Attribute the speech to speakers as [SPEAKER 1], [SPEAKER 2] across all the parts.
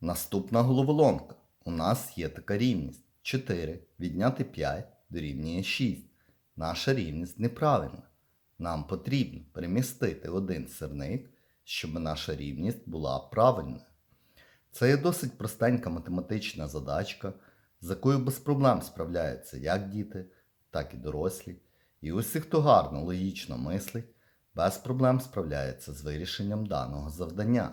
[SPEAKER 1] Наступна головоломка. У нас є така рівність. 4 відняти 5 дорівнює 6. Наша рівність неправильна. Нам потрібно перемістити один сирник, щоб наша рівність була правильною. Це є досить простенька математична задачка, з якою без проблем справляються як діти, так і дорослі. І усі, хто гарно логічно мислить, без проблем справляється з вирішенням даного завдання.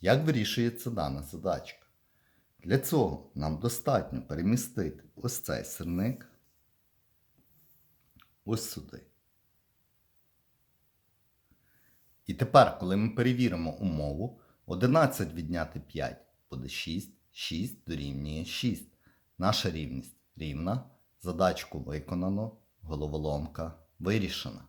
[SPEAKER 1] Як вирішується дана задачка? Для цього нам достатньо перемістити ось цей сирник ось сюди. І тепер, коли ми перевіримо умову, 11 відняти 5 буде 6, 6 дорівнює 6. Наша рівність рівна. Задачку виконано, головоломка вирішена.